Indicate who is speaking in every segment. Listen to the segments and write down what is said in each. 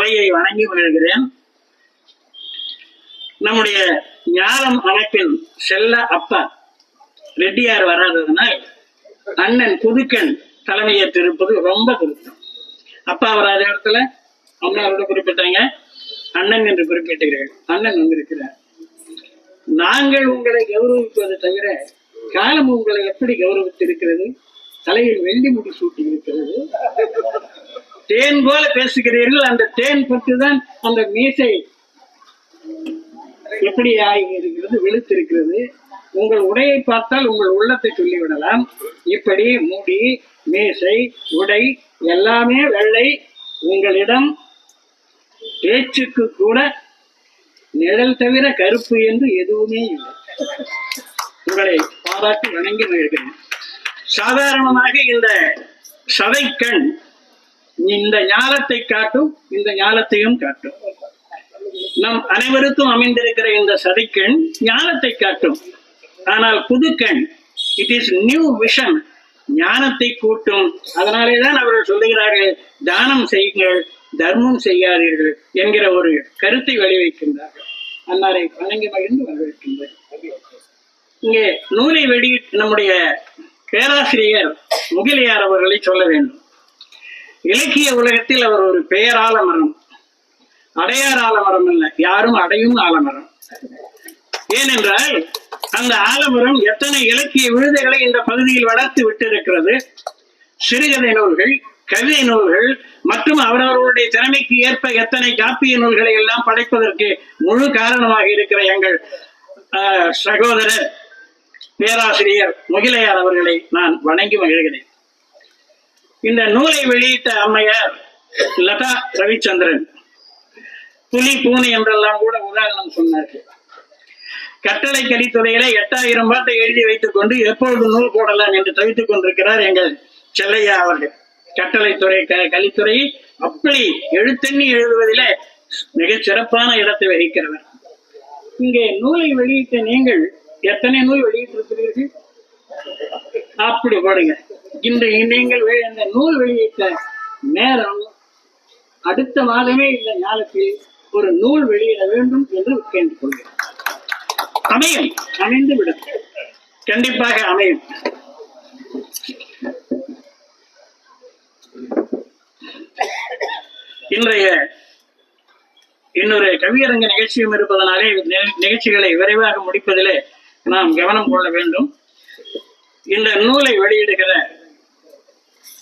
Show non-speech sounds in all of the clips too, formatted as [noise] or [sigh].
Speaker 1: அவையை வணங்கி மகிழ்கிறேன் நம்முடைய ஞானம் அமைப்பின் செல்ல அப்பா ரெட்டியார் வராததுனால் அண்ணன் புதுக்கன் தலைமையேற்றிருப்பது ரொம்ப பொருத்தம் அப்பா வராத இடத்துல அம்மாவோட குறிப்பிட்டாங்க அண்ணன் என்று குறிப்பிட்டீர்கள் அண்ணன் வந்திருக்கிறார். நாங்கள் உங்களை கௌரவிப்பது தவிர காலம் உங்களை எப்படி கௌரவித்திருக்கிறது? தலையில் வெள்ளி முடி சூட்டி இருக்கிறது தேன் போல பேசுகிறீர்கள். அந்த தேன் பற்றுதான் அந்த மீசை எப்படி ஆகி இருக்கிறது வெளுத்திருக்கிறது உங்கள் உடையை பார்த்தால் உங்கள் உள்ளத்தை சொல்லிவிடலாம். இப்படி முடி மீசை உடை எல்லாமே வெள்ளை. உங்களிடம் பேச்சுக்கு கூட நிழல் தவிர கருப்பு என்று எதுவுமே இல்லை. உங்களை பாராட்டி வணங்கி போயிருக்கிறேன் சாதாரணமாக இந்த சதைக்கண் இந்த ஞானத்தை காட்டும் இந்த ஞானத்தையும் காட்டும். நம் அனைவருக்கும் அமைந்திருக்கிற இந்த சதைக்கண் ஞானத்தை காட்டும். ஆனால் புதுக்கண் இட் இஸ் நியூ விஷன் ஞானத்தை கூட்டும். அதனாலேதான் அவர்கள் சொல்லுகிறார்கள் தானம் செய்யுங்கள் தர்மம் செய்யாதீர்கள் என்கிற ஒரு கருத்தை வெளிவைக்கின்றார்கள் அன்னாரை வணங்கி மகிழ்ந்து வரவேற்கின்றேன். இங்கே நூலை வெளியிட்டு நம்முடைய பேராசிரியர் முகிலியார் அவர்களை சொல்ல வேண்டும். இலக்கிய உலகத்தில் அவர் ஒரு பெயர் ஆலமரம் அடையார் ஆலமரம் இல்லை யாரும் அடையும் ஆலமரம் ஏனென்றால் அந்த ஆலமரம் எத்தனை இலக்கிய விருதுகளை இந்த பகுதியில் வளர்த்து விட்டிருக்கிறது? சிறுகதை நூல்கள் கவிதை நூல்கள் மற்றும் அவரவர்களுடைய திறமைக்கு ஏற்ப எத்தனை காப்பிய நூல்களை எல்லாம் படைப்பதற்கு முழு காரணமாக இருக்கிற எங்கள் ஆஹ், சகோதரர் பேராசிரியர் முகிலையார் அவர்களை நான் வணங்கி மகிழ்கிறேன். இந்த நூலை வெளியிட்ட அம்மையார் லதா ரவிச்சந்திரன். புலி பூனை என்றெல்லாம் கூட உதாரணம் சொன்னார்கள். கட்டளை கலித்துறையில எட்டாயிரம் பாட்டை எழுதி வைத்துக் கொண்டு எப்பொழுது நூல் போடலாம் என்று தவித்துக் கொண்டிருக்கிறார் எங்கள் செல்லையா அவர்கள். கட்டளைத்துறை துறை கலித்துறை அப்படி எழுத்தண்ணி எழுதுவதிலே மிகச் சிறப்பான இடத்தை வகிக்கிறவர். இங்கே நூலை வெளியிட்ட நீங்கள் எத்தனை நூல் வெளியிட்டிருக்கிறீர்கள்? அப்படி போடுங்க இன்று நீங்கள் இந்த நூல் வெளியிட்ட நேரம் அடுத்த மாதமே இந்த ஞானத்தில் ஒரு நூல் வெளியிட வேண்டும் என்று கேட்டுக்கொள்கிறேன் அமையும் அமைந்து விடும். கண்டிப்பாக அமையும். இன்றைய இன்னொரு கவியரங்க நிகழ்ச்சியும் இருப்பதனாலே நிகழ்ச்சிகளை விரைவாக முடிப்பதிலே நாம் கவனம் கொள்ள வேண்டும். இந்த நூலை வெளியிடுகிற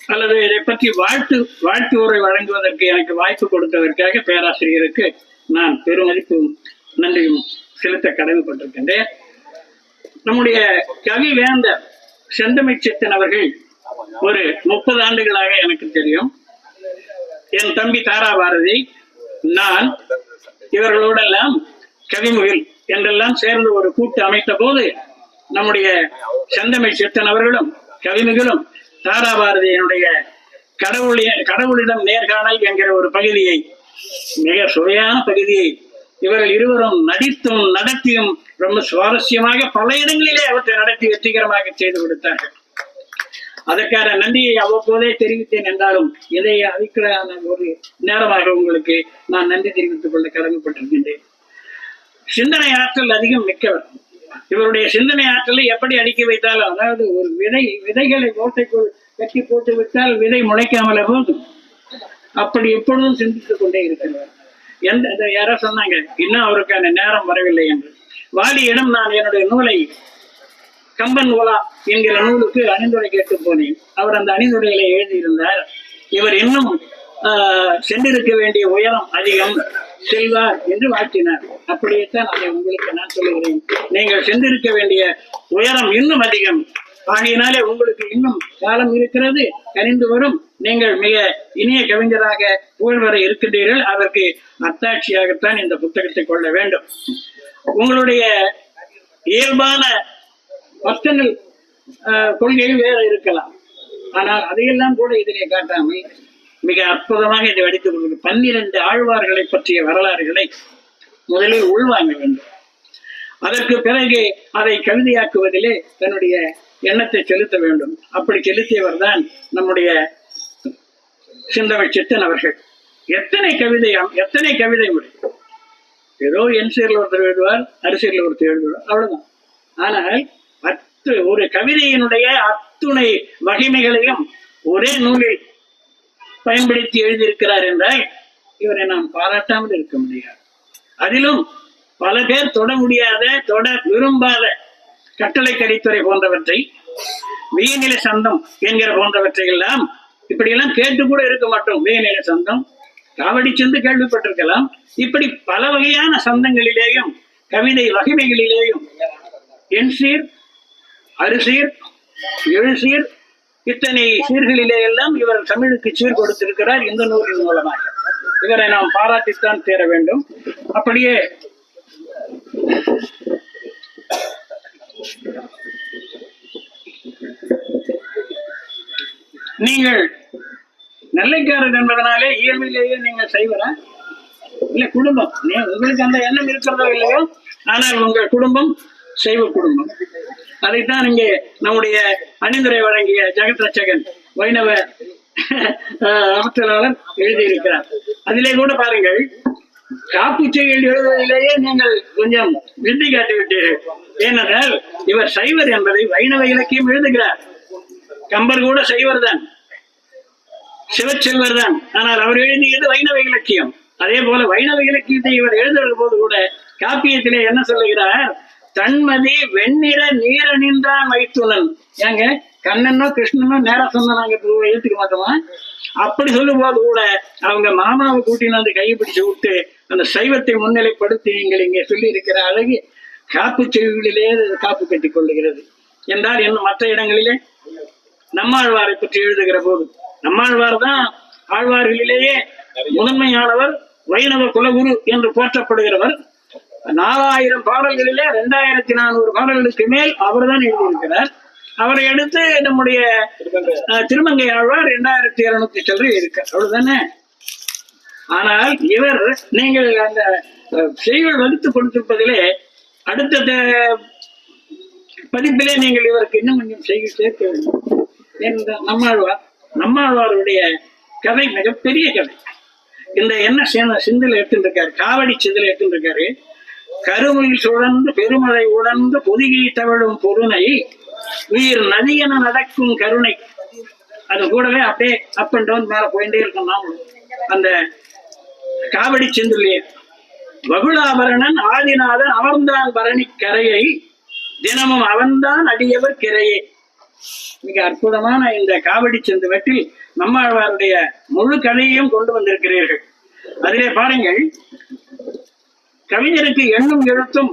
Speaker 1: அல்லது இதை பற்றி வாழ்த்து வாழ்த்து உரை வழங்குவதற்கு எனக்கு வாய்ப்பு கொடுத்ததற்காக பேராசிரியருக்கு நான் பெருமதிப்பும் நன்றியும் செலுத்த கடமைப்பட்டிருக்கின்றேன். நம்முடைய கவி வேந்தர் செந்தமிழ் சித்தன் அவர்கள் ஒரு முப்பது ஆண்டுகளாக எனக்கு தெரியும். என் தம்பி தாரா பாரதி நான் இவர்களோடெல்லாம் கவிமுகில் என்றெல்லாம் சேர்ந்து ஒரு கூட்டு அமைத்த போது நம்முடைய செந்தமிழ் சித்தன் அவர்களும் கவிமுகிலும் தாராபாரதியினுடைய கடவுளிய கடவுளிடம் நேர்காணல் என்கிற ஒரு பகுதியை மிக சுவையான பகுதியை இவர்கள் இருவரும் நடித்தும் நடத்தியும் ரொம்ப சுவாரஸ்யமாக பல இடங்களிலே அவற்றை நடத்தி வெற்றிகரமாக செய்து கொடுத்தார்கள். அதற்கான நன்றியை அவ்வப்போதே தெரிவித்தேன் என்றாலும் இதை அதுக்கான ஒரு நேரமாக உங்களுக்கு நான் நன்றி தெரிவித்துக் கொள்ள கடமைப்பட்டிருக்கின்றேன். சிந்தனை ஆற்றல் அதிகம் மிக்கவர். இவருடைய சிந்தனை ஆற்றலை எப்படி அடுக்கி வைத்தாலும் அதாவது ஒரு விதை விதைகளை ஓட்டைக்குள் கட்டி போட்டு விட்டால் விதை முளைக்காமல போதும் அப்படி எப்பொழுதும் சிந்தித்துக் கொண்டே இருக்கிறார் எந்த யாரோ சொன்னாங்க இன்னும் அவருக்கான நேரம் வரவில்லை என்று. வாலியிடம் நான் என்னுடைய நூலை கம்பன் ஓலா என்கிற நூலுக்கு அணிந்துரை கேட்டு போனேன். அவர் அந்த அணிந்துரைகளை எழுதியிருந்தார். இவர் இன்னும் சென்றிருக்க வேண்டிய உயரம் அதிகம். செல்வார் என்று வாழ்த்தினார் அப்படியேத்தான் அதை உங்களுக்கு நான் சொல்லுகிறேன். நீங்கள் சென்றிருக்க வேண்டிய உயரம் இன்னும் அதிகம். ஆகையினாலே உங்களுக்கு இன்னும் காலம் இருக்கிறது. கனிந்து வரும். நீங்கள் மிக இனிய கவிஞராக புகழ்வர இருக்கின்றீர்கள். அதற்கு அத்தாட்சியாகத்தான் இந்த புத்தகத்தை கொள்ள வேண்டும். உங்களுடைய இயல்பான பர்சனல் கொள்கை வேற இருக்கலாம். ஆனால் அதையெல்லாம் கூட இதனை காட்டாமல் மிக அற்புதமாக இதை வடித்து கொண்டு பன்னிரண்டு ஆழ்வார்களை பற்றிய வரலாறுகளை முதலில் உள்வாங்க வேண்டும். அதற்கு பிறகு அதை கவிதையாக்குவதிலே தன்னுடைய எண்ணத்தை செலுத்த வேண்டும். அப்படி செலுத்தியவர் தான் நம்முடைய சிந்தவை சித்தன் அவர்கள். எத்தனை கவிதையாம் எத்தனை கவிதை முறை. ஏதோ என் சீரில் ஒருத்தர் எழுதுவார் அரிசியில் ஒருத்தர் எழுதுவார் அவ்வளவுதான். ஆனால் அத்து ஒரு கவிதையினுடைய அத்துணை வகைமைகளையும் ஒரே நூலில் பயன்படுத்தி எழுதியிருக்கிறார் என்றால் இவரை நாம் பாராட்டாமல் இருக்க முடியாது. அதிலும் பல பேர் தொட முடியாத தொட விரும்பாத கட்டளை கடித்துறை போன்றவற்றை வீநில சந்தம் என்கிற போன்றவற்றை எல்லாம் இப்படியெல்லாம் கேட்டு கூட இருக்க மாட்டோம். வீநில சந்தம் காவடி சென்று கேள்விப்பட்டிருக்கலாம். இப்படி பல வகையான சந்தங்களிலேயும் கவிதை வகைமைகளிலேயும் என் சீர் அரிசீர் எழுசீர் இத்தனை சீர்களிலே எல்லாம் இவர் தமிழுக்கு சீர் கொடுத்திருக்கிறார் இந்த நூலின் மூலமாக. இவரை நாம் பாராட்டித்தான் தேர வேண்டும். அப்படியே நீங்கள் நெல்லைக்காரர் என்பதனாலே இயல்பிலேயே நீங்கள் செய்வரா இல்ல குடும்பம். நீ உங்களுக்கு அந்த எண்ணம் இருக்கிறதோ இல்லையோ? ஆனால் உங்கள் குடும்பம் செய்வ குடும்பம். அதைத்தான் இங்கே நம்முடைய அணிந்துரை வழங்கிய ஜெகத் ரட்சகன் வைணவ ஆற்றலாளர் எழுதியிருக்கிறார். அதிலே கூட பாருங்கள் காப்புச்செய்கள் எழுதுவதிலேயே நீங்கள் கொஞ்சம் விருத்தி காட்டி விட்டீர்கள். ஏனென்றால் இவர் சைவர் என்பதை வைணவ இலக்கியம் எழுதுகிறார். கம்பர் கூட சைவர் தான். சிவச்செல்வர் தான். ஆனால் அவர் எழுதியது வைணவ இலக்கியம். அதே போல வைணவ இலக்கியத்தை இவர் எழுதுகிற போது கூட காப்பியத்திலே என்ன சொல்லுகிறார்? தன்மதி வெண்ணிற நீர நின்றான் வைத்துணன் ஏங்க கண்ணனோ கிருஷ்ணனோ நேர சொன்னா நாங்க ஏத்துக்க மாட்டோமா அப்படி சொல்லும் போது கூட அவங்க மாமாவை கூட்டின்னு வந்து கையை பிடிச்சு விட்டு அந்த சைவத்தை முன்னிலைப்படுத்தி நீங்கள் இங்கே சொல்லி இருக்கிற அழகு காப்பு செவிகளிலே காப்பு கட்டிக் கொள்ளுகிறது. என்றால் இன்னும் மற்ற இடங்களிலே? நம்மாழ்வாரை பற்றி எழுதுகிற போது. நம்மாழ்வார் தான் ஆழ்வார்களிலேயே முதன்மையானவர் வைணவ குலகுரு என்று போற்றப்படுகிறவர். நாலாயிரம் பாடல்களிலே ரெண்டாயிரத்தி நானூறு பாடல்களுக்கு மேல் அவர் தான் எழுதியிருக்கிறார். அவரை அடுத்து நம்முடைய திருமங்கை ஆழ்வார் இரண்டாயிரத்தி இருநூத்தி சில்லறை இருக்கு. அவ்வளவுதானே? ஆனால் இவர் நீங்கள் அந்த அஹ், செய்யுள் வகுத்து கொடுத்திருப்பதிலே அடுத்த பதிப்பிலே நீங்கள் இவருக்கு இன்னும் கொஞ்சம் செய்ய சேர்க்க வேண்டும். ஏனென்றால் நம்மாழ்வார் நம்மாழ்வாருடைய கதை மிகப்பெரிய கதை. இந்த என்ன சிந்தில் சிந்தில் இருக்காரு காவடி சிந்தில் இருக்காரு கருமையில் சுழந்து பெருமழை உணர்ந்து பொதுகை தவழும் பொருணை. உயிர் நதியென நடக்கும் கருணை. அது கூடவே அப்படியே அப் அண்ட் டவுன் மேல போயிட்டே இருக்கும் நாமளும் அந்த காவடி செந்திலே வகுளாபரணன் ஆதிநாதன் அமர்ந்தான் பரணி கரையை தினமும் அவன்தான் அடியவர் கிரையே. மிக அற்புதமான இந்த காவடி செந்து நம்மாழ்வாருடைய முழு கதையையும் கொண்டு வந்திருக்கிறீர்கள். அதிலே பாருங்கள் கவிஞருக்கு எண்ணும் எழுத்தும்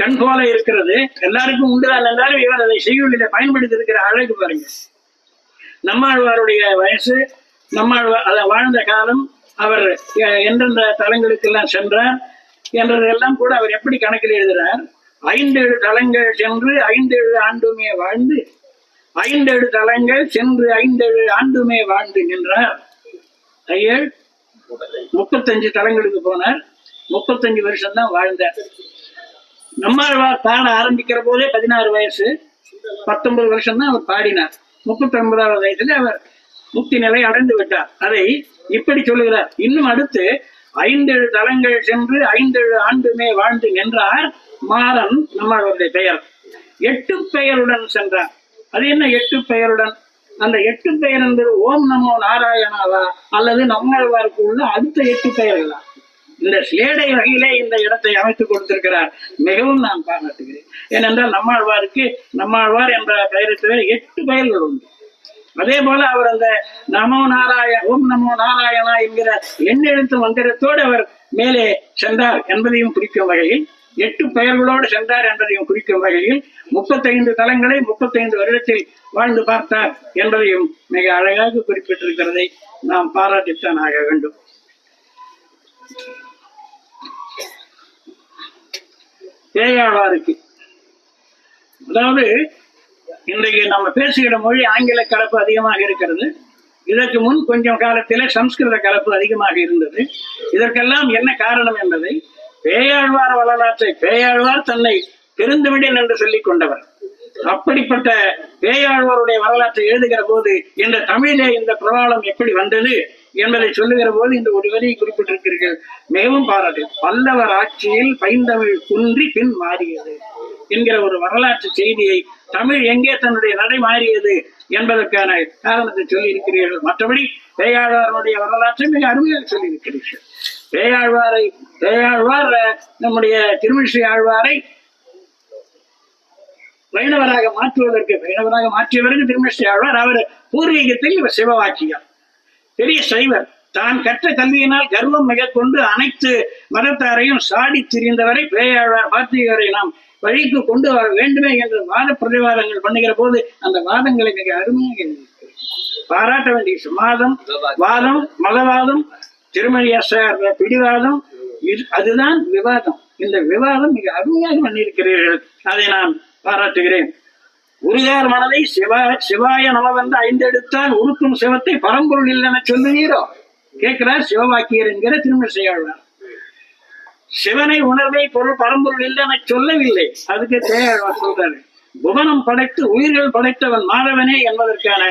Speaker 1: கண் போல இருக்கிறது. எல்லாருக்கும் உண்டுதான் என்றாலும் இவர் அதை செய்யுளில பயன்படுத்தி இருக்கிற அழகு பாருங்க. நம்மாழ்வாருடைய வயசு நம்மாழ்வார் அதை வாழ்ந்த காலம் அவர் எந்தெந்த தலங்களுக்கெல்லாம் சென்றார். என்றதெல்லாம் கூட அவர் எப்படி கணக்கில் எழுதுகிறார் ஐந்தேழு தலங்கள் சென்று ஐந்தேழு ஆண்டுமே வாழ்ந்து ஐந்தேழு தலங்கள் சென்று ஐந்தேழு ஆண்டுமே வாழ்ந்து நின்றார். ஐயர் முப்பத்தஞ்சு தலங்களுக்கு போனார். முப்பத்தஞ்சு வருஷம் தான் வாழ்ந்தார் நம்மாழ்வார் பாட ஆரம்பிக்கிற போதே பதினாறு வயசு பத்தொன்பது வருஷம் தான் அவர் பாடினார். முப்பத்தி ஒன்பதாவது வயசுல அவர் முக்தி நிலை அடைந்து விட்டார். அதை இப்படி சொல்லுகிறார். இன்னும் அடுத்து ஐந்தேழு தலங்கள் சென்று ஐந்தேழு ஆண்டுமே வாழ்ந்து நின்றார் மாறன் நம்மளுடைய பெயர். எட்டு பெயருடன் சென்றார். அது என்ன எட்டு பெயருடன்? அந்த எட்டு பெயர் என்பது ஓம் நமோ நாராயணாவா? அல்லது நம்மாழ்வாருக்கு உள்ள அடுத்த எட்டு பெயர்களா? இந்த சிலேடை வகையிலே இந்த இடத்தை அமைத்துக் கொடுத்திருக்கிறார். மிகவும் நான் பாராட்டுகிறேன். ஏனென்றால் நம்மாழ்வாருக்கு நம்மாழ்வார் என்ற பெயரை எட்டு பெயர்கள் உண்டு. அதே போல அவர் அந்த நமோ நாராயண ஓம் நமோ நாராயணா என்கிற எண்ணெழுத்து மந்திரத்தோடு அவர் மேலே சென்றார் என்பதையும் குறிக்கும் வகையில் எட்டு பெயர்களோடு சென்றார் என்பதையும் குறிக்கும் வகையில் முப்பத்தைந்து தலங்களை முப்பத்தைந்து வருடத்தில் வாழ்ந்து பார்த்தார் என்பதையும் மிக அழகாக குறிப்பிட்டிருக்கிறதை நாம் பாராட்டித்தான் ஆக வேண்டும். பேயாழ்வாருக்கு அதாவது இன்றைக்கு நம்ம பேசுகிற மொழி ஆங்கில கலப்பு அதிகமாக இருக்கிறது. இதற்கு முன் கொஞ்சம் காலத்தில் சம்ஸ்கிருத கலப்பு அதிகமாக இருந்தது. இதற்கெல்லாம் என்ன காரணம் என்பதை பேயாழ்வார் வரலாற்றை பேயாழ்வார் தன்னை பெருந்துவிடன் என்று சொல்லிக் கொண்டவர். அப்படிப்பட்ட பேயாழ்வாருடைய வரலாற்றை எழுதுகிற போது இந்த தமிழே இந்த பிரபாலம் எப்படி வந்தது? என்பதை சொல்லுகிற போது இந்த ஒரு வரியை குறிப்பிட்டிருக்கிறீர்கள். மிகவும் பாராட்டு. பல்லவர் ஆட்சியில் பைந்தமிழ் குன்றி பின் மாறியது என்கிற ஒரு வரலாற்று செய்தியை தமிழ் எங்கே தன்னுடைய நடை மாறியது என்பதற்கான காரணத்தை சொல்லி இருக்கிறீர்கள் மற்றபடி பேயாழ்வாருடைய வரலாற்றை மிக அருமையாக சொல்லி இருக்கிறீர்கள் பேயாழ்வாரை பேயாழ்வார் நம்முடைய திருமிழிசை ஆழ்வாரை வைணவராக மாற்றுவதற்கு வைணவராக மாற்றியவருக்கு திருமிழிசை ஆழ்வார் அவர் பூர்வீகத்தில் இவர் சிவவாக்கியம் பெரிய சைவர் தான் கற்ற கல்வியினால் கர்வம் மிக கொண்டு அனைத்து மதத்தாரையும் சாடி திரிந்தவரை பேயாழ்வார் பார்த்தியவரை நாம் வழிக்கு கொண்டு வர வேண்டுமே என்று வாத பிரதிவாதங்கள் பண்ணுகிற போது அந்த வாதங்களை மிக அருமையாக பாராட்ட வேண்டிய விஷயம். வாதம் மதவாதம் மதவாதம் திருமணியாசார் பிடிவாதம் இது- அதுதான் விவாதம். இந்த விவாதம் மிக அருமையாக பண்ணியிருக்கிறீர்கள். அதை நான் பாராட்டுகிறேன். உருகார் மனதை சிவா சிவாய நலவென்று ஐந்தெடுத்தால் உருக்கும் சிவத்தை பரம்பொருள் இல்லைன்னு சொல்லுகிறோம் கேட்கிறார் சிவவாக்கியர் என்கிற திருமணம் சிவனை உணர்வை பொருள் பரம்பொருள் இல்லைன்னு சொல்லவில்லை. அதுக்கு தேவையாழ்வார் சொல்றாரு. புவனம் படைத்து உயிர்கள் படைத்தவன் மாதவனே என்பதற்கான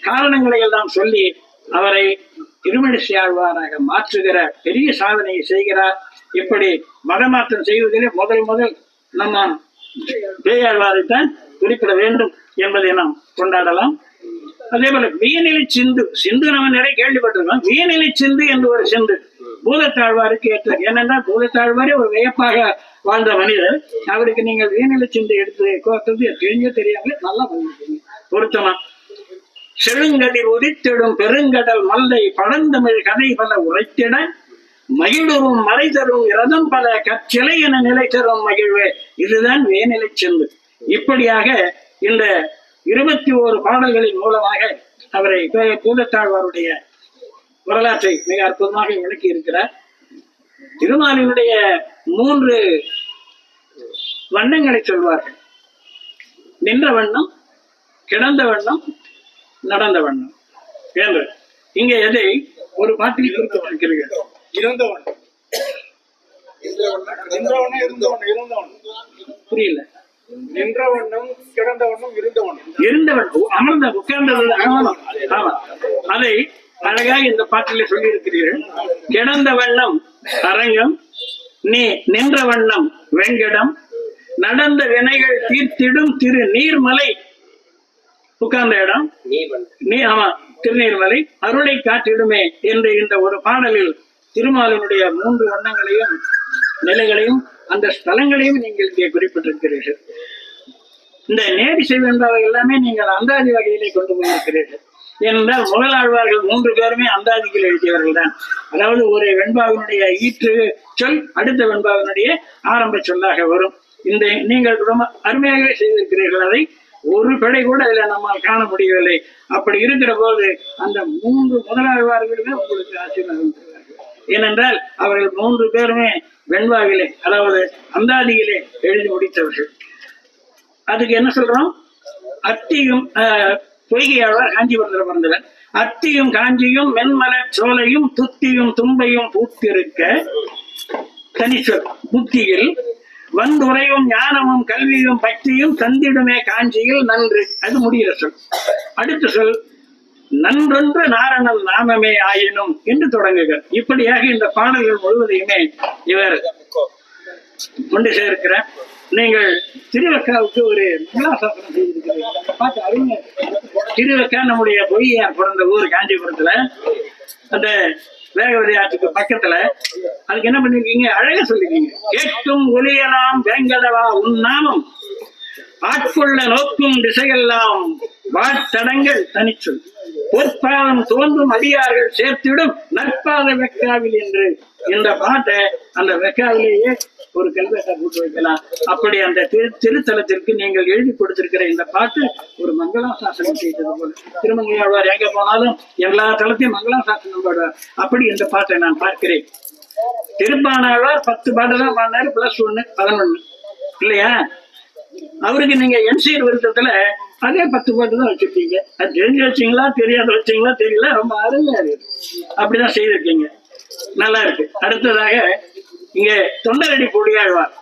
Speaker 1: காரணங்களை எல்லாம் சொல்லி அவரை திருமணிசை ஆழ்வாராக மாற்றுகிற பெரிய சாதனையை செய்கிறார். இப்படி மதமாற்றம் செய்வதிலே முதல் முதல் நம்ம பேயாழ்வாரைத்தான் குறிப்பிட வேண்டும் என்பதை நாம் கொண்டாடலாம். அதே போல வியநிலை சிந்து சிந்து நம்ம நிறைய கேள்விப்பட்டிருக்கோம். வியநிலை சிந்து என்று ஒரு சிந்து பூதத்தாழ்வாருக்கு ஏற்ற ஏனென்றால் பூதத்தாழ்வாரே ஒரு வியப்பாக வாழ்ந்த மனிதர். அவருக்கு நீங்கள் வியநிலை சிந்து எடுத்து கோர்த்தது தெரிஞ்சோ தெரியாமலே நல்லா பண்ணிருக்கீங்க பொருத்தமா? செழுங்கடி உதித்திடும் பெருங்கடல் மல்லை பழந்தமிழ் கதை பல உரைத்திட மகிழும் மறை தரும் இரதம் பல கற்சிலை என நிலை தரும் மகிழ்வு. இதுதான் வேநிலை செந்து. இப்படியாக இந்த இருபத்தி ஓரு பாடல்களின் மூலமாக அவரை பூதத்தாழ்வாருடைய வரலாற்றை மிக அற்புதமாக விளக்கி இருக்கிறார் திருமாலினுடைய மூன்று வண்ணங்களை சொல்வார்கள். நின்ற வண்ணம் கிடந்த வண்ணம் நடந்த வண்ணம். என்று. இங்கே எதை ஒரு பாட்டில் குறிப்பிட்டிருக்கிறீர்கள்?
Speaker 2: இருந்தவன் நின்றவனும் இருந்தவன் வண்ணம்
Speaker 1: புரியல
Speaker 2: நின்றவனும்
Speaker 1: அமர்ந்த உட்கார்ந்தது ஆமா. அதை அழகாக இந்த பாட்டிலே சொல்லி இருக்கிறீர்கள் கிடந்த வண்ணம் அரங்கம் நீ நின்ற வண்ணம் வெங்கடம் நடந்த வினைகள் தீர்த்திடும் திரு நீர்மலை. உட்கார்ந்த இடம்? நீ ஆமா திருநீர்மலை. அருளை காட்டிடுமே என்று இந்த ஒரு பாடலில் திருமாலினுடைய மூன்று வண்ணங்களையும் நிலைகளையும் அந்த ஸ்தலங்களையும் நீங்கள் இங்கே குறிப்பிட்டிருக்கிறீர்கள். இந்த நேரி செய்வென்பவை எல்லாமே நீங்கள் அந்தாதி வகையிலே கொண்டு போயிருக்கிறீர்கள் ஏனென்றால் முதலாழ்வார்கள் மூன்று பேருமே அந்தாதிகள் எழுதியவர்கள் தான் அதாவது ஒரு வெண்பாவினுடைய ஈற்று சொல் அடுத்த வெண்பாவினுடைய ஆரம்ப சொல்லாக வரும். இந்த நீங்கள் ரொம்ப அருமையாகவே செய்திருக்கிறீர்கள். அதை ஒரு பிழை கூட அதில் நம்மால் காண முடியவில்லை. அப்படி இருக்கிற போது அந்த மூன்று முதலாழ்வார்களுமே உங்களுக்கு ஆசீர்வாதம் ஏனென்றால் அவர்கள் மூன்று பேருமே வெண்வாகிலே அதாவது அந்தாதியிலே எழுதி முடித்தவர்கள். அதுக்கு என்ன சொல்றோம்? அத்தியும் பொய்கையாளர் காஞ்சிபுரத்தில் பிறந்தவர். அத்தியும் காஞ்சியும் மென்மலர் சோலையும் துத்தியும் தும்பையும் பூத்திருக்க தனிச்சொல் புத்தியில் வந்துரையும் ஞானமும் கல்வியும் பக்தியும் தந்திடுமே காஞ்சியில் நன்று. அது முடிகிற சொல். அடுத்த சொல் நன்றென்று நாரணல் நாமமே ஆயினும் என்று தொடங்குகிறார் இப்படியாக இந்த பாடல்கள் முழுவதையுமே இவர் கொண்டு சேர்க்கிறார். நீங்கள் திருவக்காவுக்கு ஒரு மங்களாசாசனம் செய்திருக்கிறீர்கள். பார்த்து அருமை. திருவக்கா நம்முடைய பொய்யார் பிறந்த ஊர் காஞ்சிபுரத்துல அந்த வேகவதி ஆற்றுக்கு பக்கத்துல. அதுக்கு என்ன பண்ணிருக்கீங்க? அழக சொல்லிருக்கீங்க. கேட்கும் ஒளியலாம் வேங்கடவா உன் நாமம். ஆட்கொள்ள நோக்கும் திசையெல்லாம் வாட்டடங்கள் தனிச்சொல். பொற்பாதம் தோன்றும் அடியார்கள் சேர்த்திடும் நற்பாத வெக்காவில் என்று இந்த பாட்டை அந்த வெக்காவிலேயே ஒரு கல்வெட்டை போட்டு வைக்கலாம். அப்படி அந்த திரு திருத்தலத்திற்கு நீங்கள் எழுதி கொடுத்திருக்கிற இந்த பாட்டு ஒரு மங்களாசாசனம் செய்தது போல. திருமங்கையாழ்வார் எங்க போனாலும் எல்லா தளத்தையும் மங்களாசாசனம் பாடுவார். அப்படி இந்த பாட்டை நான் பார்க்கிறேன். திருப்பானாழ்வார் பத்து பாட்டு தான் பாடினாரு பிளஸ் ஒன்னு பதினொன்னு இல்லையா? அவருக்கு நீங்க எம்சிஆர் விருத்தத்துல அதே பத்து பாட்டு தான் வச்சிருக்கீங்க. அது தெரிஞ்சு வச்சீங்களா தெரியாத வச்சீங்களா தெரியல. ரொம்ப அருமையா இருக்கு அப்படிதான் செய்திருக்கீங்க. நல்லா இருக்கு. அடுத்ததாக இங்க தொண்டரடி பொடியாழ்வார்.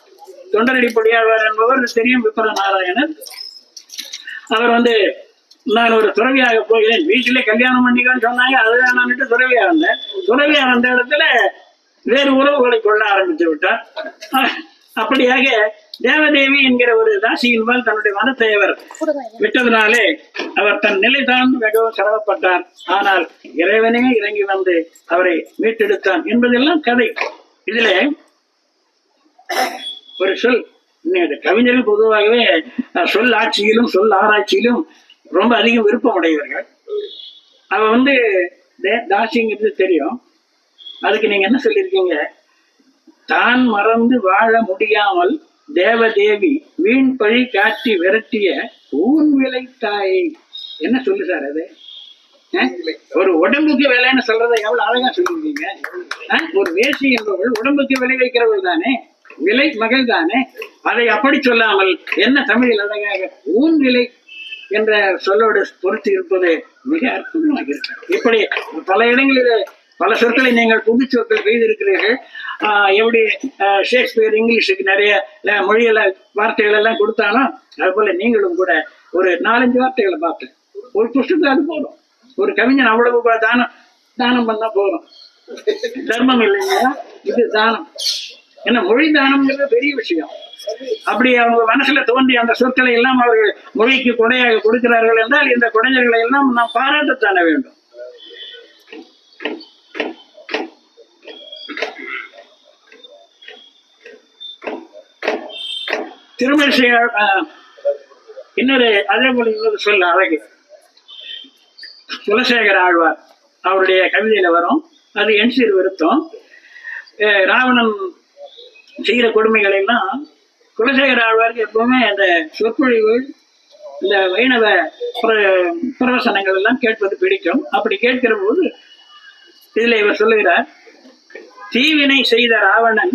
Speaker 1: தொண்டரடி பொடியாழ்வார் என்பவர் தெரியும் விப்ர நாராயணன் அவர் வந்து நான் ஒரு துறவியாக போகிறேன். வீட்டிலே கல்யாணம் பண்ணிக்கன்னு சொன்னாங்க. அதுதான் நான் துறவியா இருந்தேன் துறவியா வந்த இடத்துல வேறு உறவுகளை கொள்ள ஆரம்பித்து விட்டார். அப்படியாக தேவதேவி என்கிற ஒரு தாசியின்பால் தன்னுடைய மனத்தை அவர் விட்டதனாலே அவர் தன் நிலை தாழ்ந்து மிகவும் சிரமப்பட்டார். ஆனால் இறைவனே இறங்கி வந்து அவரை மீட்டெடுத்தான் என்பதெல்லாம் கதை. இதிலே ஒரு சொல் கவிஞர்கள் பொதுவாகவே சொல் ஆட்சியிலும் சொல் ஆராய்ச்சியிலும் ரொம்ப அதிகம் விருப்பம் உடையவர்கள் அவ வந்து தாசிங்கிறது தெரியும். அதுக்கு நீங்க என்ன சொல்லியிருக்கீங்க? தான் மறந்து வாழ முடியாமல் தேவதேவி வீண் பழி காட்டி விரட்டிய ஊன் விலை தாயை. என்ன சொல்லு சார் அது? ஒரு உடம்புக்கு விலைன்னு சொல்றத எவ்வளவு அழகா சொல்லிருக்கீங்க ஒரு வேசி என்பவள் உடம்புக்கு விலை வைக்கிறவள் தானே? விலை மகள் தானே? அதை அப்படி சொல்லாமல் என்ன தமிழில் அழகாக ஊன் விலை என்ற சொல்லோடு பொறுத்து இருப்பது மிக அற்புதமாக இருக்கிறது. இப்படி பல இடங்களில் பல சொற்களை நீங்கள் புது சொற்கள் செய்திருக்கிறீர்கள் ஆஹ் எப்படி ஷேக்ஸ்பியர் இங்கிலீஷுக்கு நிறைய மொழியில வார்த்தைகள் எல்லாம் கொடுத்தானோ? அது போல நீங்களும் கூட ஒரு நாலஞ்சு வார்த்தைகளை பார்த்தேன் ஒரு புஸ்தகத்துல அது போதும். ஒரு கவிஞன் அவ்வளவு தானம் தானம் பண்ணா போதும். தர்மம் இல்லைங்களா? இது தானம். ஏன்னா மொழி தானம்ங்கிறது பெரிய விஷயம். அப்படி அவங்க மனசுல தோன்றி அந்த சொற்களை எல்லாம் அவர்கள் மொழிக்கு கொடையாக கொடுக்கிறார்கள் என்றால் இந்த கொடைஞர்களை எல்லாம் நாம் பாராட்டத்தான வேண்டும். திருமண இன்னொரு அதேபோல் இன்னொரு சொல்ல அழகு. குலசேகர ஆழ்வார் அவருடைய கவிதையில வரும். அது என் சீர் விருத்தம். ராவணன் செய்கிற கொடுமைகளை எல்லாம் குலசேகர ஆழ்வாருக்கு எப்பவுமே அந்த சொற்பொழிவு இந்த வைணவ பிரவசனங்கள் எல்லாம் கேட்பது பிடிக்கும். அப்படி கேட்கிற போது இதுல இவர் சொல்லுகிறார் தீவினை செய்த ராவணன்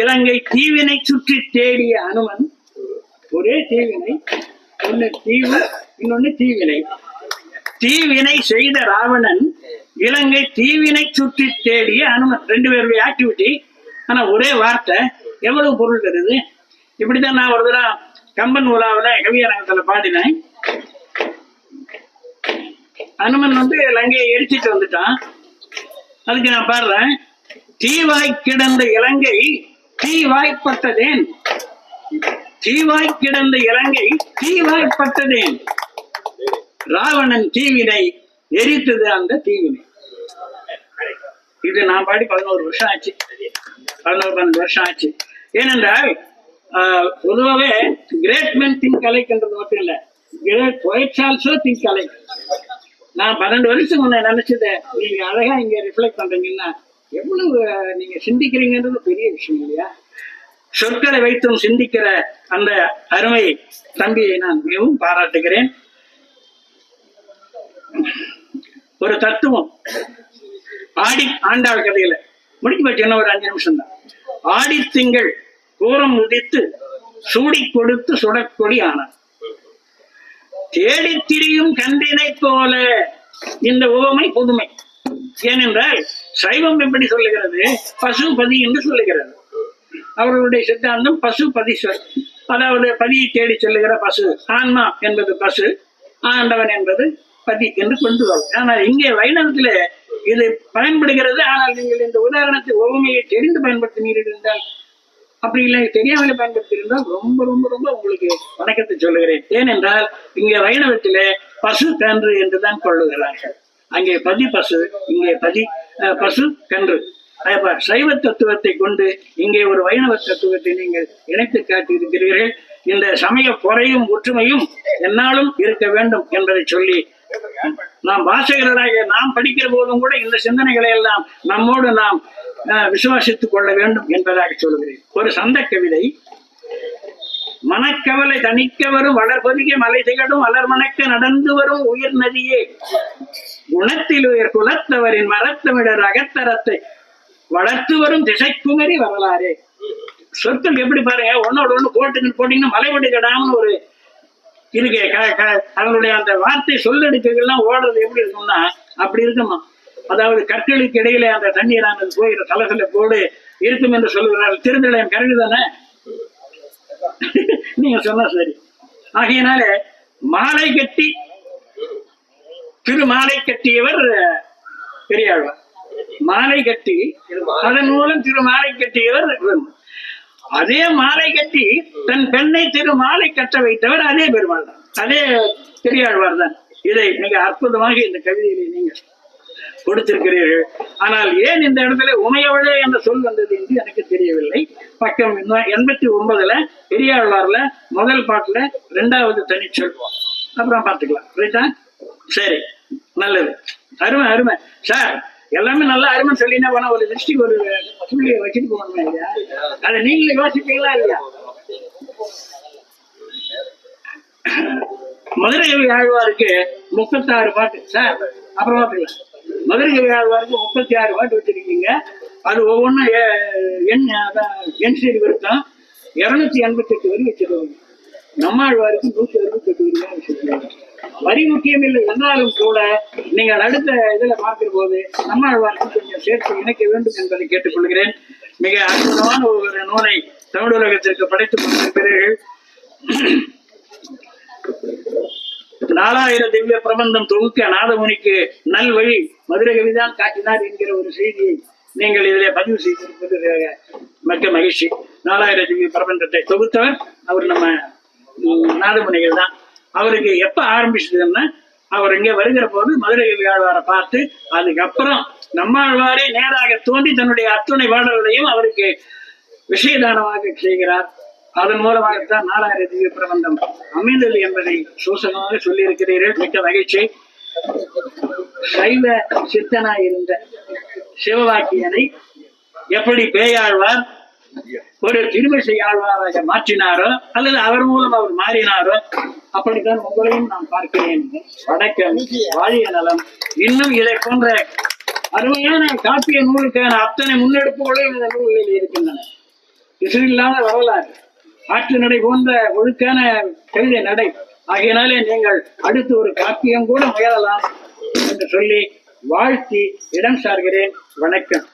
Speaker 1: இலங்கை தீவினை சுற்றி தேடிய அனுமன் ஒரே தீவினை ஒன்னு தீவு இன்னொன்னு தீவினை. தீவினை செய்த ராவணன் இலங்கை தீவினை சுற்றி தேடிய அனுமன். ரெண்டு பேருடைய ஆக்டிவிட்டி ஆனா ஒரே வார்த்தை எவ்வளவு பொருள் தருது? இப்படிதான் நான் ஒரு தடவை கம்பன் உலாவில கவியரங்கத்துல பாடினேன். அனுமன் வந்து லங்கையை எரிச்சிட்டு வந்துட்டான். அதுக்கு நான் பாடுறேன். தீவாய் கிடந்த இலங்கை தீவாய்ப்பட்டதேன் தீவாய் கிடந்த இலங்கை தீவாய்ப்பட்டதேன் ராவணன் தீவினை எரித்தது அந்த தீவினை. இது நான் பாடி பதினோரு வருஷம் ஆச்சு. பதினோரு பன்னெண்டு வருஷம் ஆச்சு. ஏனென்றால் ஆஹ், பொதுவாகவே கிரேட் மென் திங்க் கலைக்குன்றது மட்டும் இல்ல கிரேட் ஒயிட்ஸ் ஆல்சோ திங்க் கலை நான் பன்னெண்டு வருஷம் முன்ன நினைச்சதை நீங்க அழகா இங்க ரிஃப்ளெக்ட் பண்றீங்கன்னா எவ்வளவு நீங்க சிந்திக்கிறீங்கன்றது பெரிய விஷயம் இல்லையா? சொற்களை வைத்தும் சிந்திக்கிற அந்த அருமை தம்பியை நான் மிகவும் பாராட்டுகிறேன். ஒரு தத்துவம். ஆடி ஆண்டாள் கதையில. முடிக்க போச்சு ஒரு அஞ்சு நிமிஷம் தான் ஆடி திங்கள் கூரம் உதித்து சூடி கொடுத்து சுடக்கொடி ஆனார். தேடித் திரியும் கன்றினை போல இந்த உவமை புதுமை. ஏனென்றால் சைவம் எப்படி சொல்லுகிறது? பசுபதி என்று சொல்லுகிறது. அவர்களுடைய சித்தாந்தம் பசு பதிஸ்வர் அதாவது பதியை தேடி செல்லுகிற பசு ஆன்மா என்பது பசு ஆண்டவன் என்பது பதி என்று கொண்டு வரும் ஆனால் இங்கே வைணவத்தில் இது பயன்படுகிறது. ஆனால் நீங்கள் இந்த உதாரணத்தை ஒவ்வொமையை தெரிந்து பயன்படுத்தினீர்கள் என்றால் அப்படி இல்லை தெரியாமலே பயன்படுத்தியிருந்தால் ரொம்ப ரொம்ப ரொம்ப உங்களுக்கு வணக்கத்தை சொல்லுகிறேன். ஏனென்றால் இங்கே வைணவத்தில் பசு கன்று என்றுதான் கொள்ளுகிறார்கள். அங்கே பதி பசு இங்கே பதி பசு கன்று. அப்ப சைவ தத்துவத்தை கொண்டு இங்கே ஒரு வைணவ தத்துவத்தை நீங்கள் இணைத்து காட்டியிருக்கிறீர்கள். இந்த சமய குறையும் ஒற்றுமையும் என்னாலும் இருக்க வேண்டும் என்பதை சொல்லி நாம் வாசகர்களாக நாம் படிக்கிற போதும் கூட இந்த சிந்தனைகளை எல்லாம் நம்மோடு நாம் அஹ், விசுவாசித்துக் கொள்ள வேண்டும் என்பதாக சொல்கிறேன். ஒரு சந்த கவிதை மனக்கவலை தணிக்க வரும் வளர்பதிக மலை திகடும் வளர் மணக்க நடந்து வரும் உயிர் நதியே. குணத்தில் உயர் குலத்தவரின் மரத்தமிழர் அகத்தரத்தை வளர்த்து வரும் திசைக்குமரி வரலாறு. சொற்கள் எப்படி பாருங்க ஒன்னோட ஒண்ணு போட்டு போட்டீங்கன்னா மலைபடி கடாமனு ஒரு இருக்கு க- க- அந்த வார்த்தை சொல்லெடுக்கெல்லாம் ஓடுறது எப்படி இருக்கும்னா அப்படி இருக்குமா அதாவது கற்களுக்கு இடையிலே அந்த தண்ணீரானது போகிற தலசல போடு இருக்கும் என்று சொல்லுகிறார் திருநிலையம் கரடி தானே [laughs] நீங்க சொன்னா சரி. ஆகையினால மாலை கட்டி திருமாலை கட்டியவர் பெரியாழ்வார். மாலை கட்டி அதன் மூலம் திருமாலை கட்டியவர் அதே மாலை கட்டி தன் பெண்ணை திருமாலை கட்ட வைத்தவர் அதே பெருமாள் தான் அதே பெரியாழ்வார் தான் இதை மிக அற்புதமாக இந்த கவிதையிலே நீங்கள் கொடுத்திருக்கிறீர்கள். ஆனால் ஏன் இந்த இடத்துல உமையவளே என்ற சொல் வந்தது என்று எனக்கு தெரியவில்லை. பக்கம் எண்பத்தி ஒன்பதுல பெரியாழ்வார்ல முதல் பாட்டுல ரெண்டாவது சொல்வோம் அப்புறம் பார்த்துக்கலாம். ரைட்டா சரி. நல்லது. அருமை அருமை. சார் எல்லாமே நல்லா அருமை சொல்லினா போனா ஒரு லிஸ்டிக் ஒரு புள்ளியை வச்சுட்டு போகணுமே இல்லையா? அதை நீங்களே யோசிப்பீங்களா இல்லையா? மதுரை ஆழ்வாருக்கு முப்பத்தாறு பாட்டு. சார் அப்புறம் பார்த்துக்கலாம். மதுரை கவி முப்பத்தி ஆறு வாட்டு வச்சிருக்கீங்க. அது ஒவ்வொன்றும் எண் அதான் எண் சீர் விருத்தம். இருநூத்தி எண்பத்தி எட்டு வரி வச்சிருவாங்க நம்மாழ்வாருக்கு நூத்தி அறுபத்தி எட்டு வரி தான் வச்சிருக்காங்க வரி முக்கியம் இல்லை என்றாலும் கூட நீங்கள் அடுத்த இதுல பார்க்கிற போது நம்மாழ்வாருக்கு கொஞ்சம் சேர்த்து இணைக்க வேண்டும் என்பதை கேட்டுக்கொள்கிறேன். மிக அற்புதமான ஒரு நூலை தமிழ் உலகத்திற்கு படைத்துக் கொண்டிருக்கிறீர்கள். நாலாயிரம் திவ்ய பிரபந்தம் தொகுக்க நாதமுனிக்கு நல்வழி. மதுரை கவிதான் காட்டினார் என்கிற ஒரு செய்தியை நீங்கள் இதிலே பதிவு செய்திருப்பது மிக்க மகிழ்ச்சி. நாலாயிரம் திவ்ய பிரபந்தத்தை தொகுத்தவர் அவர் நம்ம நாதமுனிகள் தான். அவருக்கு எப்ப ஆரம்பிச்சதுன்னா அவர் இங்க வருகிற போது மதுரை கவி ஆழ்வாரை பார்த்து அதுக்கப்புறம் நம்மாழ்வாரே நேராக தோண்டி தன்னுடைய அத்துணை பாடல்களையும் அவருக்கு விஷயதானமாக செய்கிறார். அதன் மூலமாகத்தான் நாலாயிரம் திவ்ய பிரபந்தம் அமைந்தது என்பதை சூசகமாக சொல்லியிருக்கிறீர்கள். மிக்க மகிழ்ச்சி. சைவ சித்தனாய் இருந்த சிவவாக்கியனை எப்படி பேயாழ்வார்? ஒரு திருமிசை ஆழ்வாராக மாற்றினாரோ அல்லது அவர் மூலம் அவர் மாறினாரோ அப்படித்தான் உங்களையும் நான் பார்க்கிறேன். வடக்கம் வாழிய நலம். இன்னும் இதை போன்ற அருமையான காப்பிய நூலுக்கான அத்தனை முன்னெடுப்புகளும் இந்த நூல்களில் இருக்கின்றன. இசையில்லாத வரலாறு. ஆற்று நடை போன்ற ஒழுக்கான கவிதை நடை. ஆகையினாலே நீங்கள் அடுத்து ஒரு காப்பியம் கூட முயலலாம் என்று சொல்லி வாழ்த்தி இடம் சார்கிறேன். வணக்கம்.